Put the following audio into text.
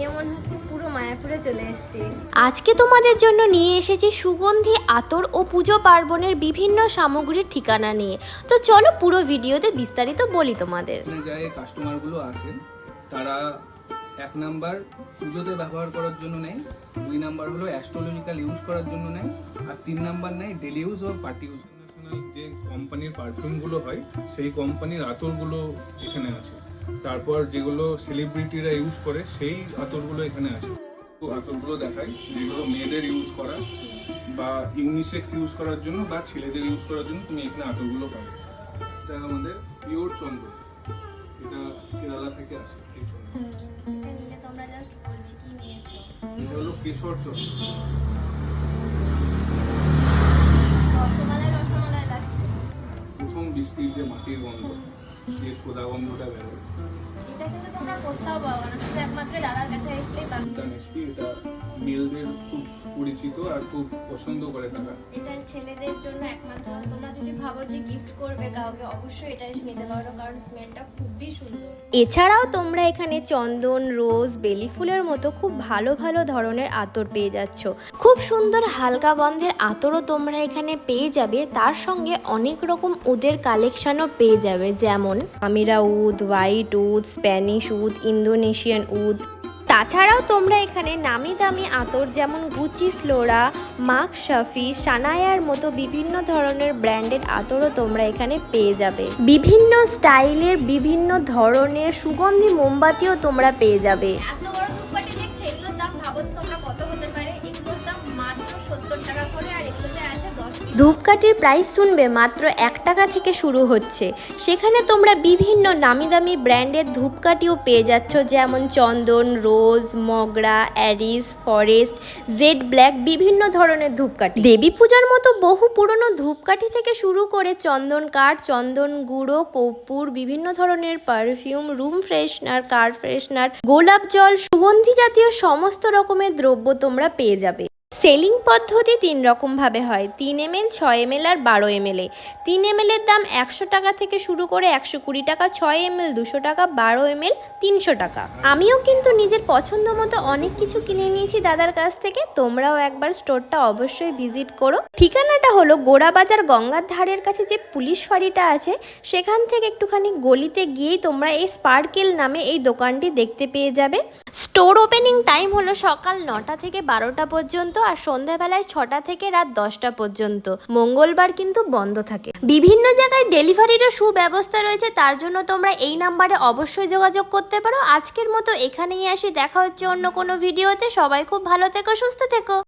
নিয়ে মনে হচ্ছে পুরো মায়াপুরে চলে এসেছি। আজকে তোমাদের জন্য নিয়ে এসেছি সুগন্ধি আতর ও পুজো পার্বণের বিভিন্ন সামগ্রীর ঠিকানা নিয়ে। তো চলো পুরো ভিডিওতে বিস্তারিত বলি তোমাদের। কাস্টমারগুলো আসেন। তারা এক নাম্বার পুজোতে ব্যবহার করার জন্য নেয় দুই নাম্বার হলো অ্যাস্ট্রোলজিক্যাল ইউজ করার জন্য নেয় আর তিন নাম্বার নেয় ডেলি ইউজ ও পার্টি ইউজ যে কোম্পানির পারফিউমগুলো হয় সেই কোম্পানির আতরগুলো এখানে আছে। তারপর যেগুলো সেলিব্রিটিরা ইউজ করে সেই আতরগুলো এখানে আছে। তো আতরগুলো দেখাই যেগুলো মেয়েদের ইউজ করা বা ইউনিসেক্স ইউজ করার জন্য বা ছেলেদের ইউজ করার জন্য তুমি এখানে আতরগুলো পাবে। এটা আমাদের পিওর চন্দন এটা কেরালা থেকে আসে এই চন্দন এটা হলো কেশর চন্দন যে সোদা গন্ধটা বেরোয় এটা কিন্তু তোমরা কোথাও পাবো না শুধু একমাত্র দাদার কাছে আসলেই পাবে। মিষ্টি এটা মেলদের খুব পরিচিত আর খুব পছন্দ করে তারা। এটা ছেলেদের জন্য একমাত্র তোমরা যদি ভাবো যে গিফট করবে কাউকে অবশ্যই এটা এসে নিতে পারো কারণ স্মেলটা খুবই সুন্দর। এছাড়াও তোমরা এখানে চন্দন রোজ বেলি ফুলের মতো খুব ভালো ভালো ধরনের আতর পেয়ে যাচ্ছ। খুব সুন্দর হালকা গন্ধের আতরও তোমরা এখানে পেয়ে যাবে। তার সঙ্গে অনেক রকম উদের কালেকশনও পেয়ে যাবে যেমন আমিরা oud, white oud, Spanish oud, Indonesian oud. তাছাড়াও তোমরা এখানে নামি দামি আতর যেমন গুচি ফ্লোরা, মাক শাফি, সানায়ার মতো বিভিন্ন ধরনের ব্র্যান্ডের আতরও তোমরা এখানে পেয়ে যাবে। বিভিন্ন স্টাইলের বিভিন্ন ধরনের সুগন্ধি মোমবাতিও তোমরা পেয়ে যাবে। ধূপকাঠির প্রাইস শুনবে মাত্র এক টাকা থেকে শুরু হচ্ছে। সেখানে তোমরা বিভিন্ন নামি দামি ব্র্যান্ডের ধূপকাঠিও পেয়ে যাচ্ছ, যেমন চন্দন, রোজ, মগরা, অ্যারিস, ফরেস্ট, জেড ব্ল্যাক, বিভিন্ন ধরনের ধূপকাঠি। দেবী পূজার মতো বহু পুরনো ধূপকাঠি থেকে শুরু করে চন্দন কাঠ, চন্দন গুঁড়ো, কর্পূর, বিভিন্ন ধরনের perfume room freshener car freshener গোলাপ জল, সুগন্ধি জাতীয় সমস্ত রকমের দ্রব্য তোমরা পেয়ে যাবে। সেলিং পদ্ধতি তিন রকমভাবে হয়। তিন এম এল ছয় এম এল আর বারো এম এল তিন এম এর দাম একশো টাকা থেকে শুরু করে একশো কুড়ি টাকা, ছয় এম এল দুশো টাকা, বারো এম এল তিনশো টাকা। আমিও কিন্তু নিজের পছন্দ মতো অনেক কিছু কিনে নিয়েছি দাদার কাছ থেকে। তোমরাও একবার স্টোরটা অবশ্যই ভিজিট করো। ঠিকানাটা হলো গোড়াবাজার গঙ্গার ধারের কাছে যে পুলিশ ফাঁড়িটা আছে, সেখান থেকে একটুখানি গলিতে গিয়েই তোমরা এই স্পার্কেল নামে এই দোকানটি দেখতে পেয়ে যাবে। স্টোর ওপেনিং টাইম হলো সকাল নটা থেকে বারোটা পর্যন্ত আর সন্ধ্যাবেলায় ছটা থেকে রাত দশটা পর্যন্ত। মঙ্গলবার কিন্তু বন্ধ থাকে। বিভিন্ন জায়গায় ডেলিভারিরও সুব্যবস্থা রয়েছে, তার জন্য তোমরা এই নাম্বারে অবশ্যই যোগাযোগ করতে পারো। আজকের মতো এখানেই আসি, দেখা হচ্ছে অন্য কোনো ভিডিওতে। সবাই খুব ভালো থেকো, সুস্থ থেকো।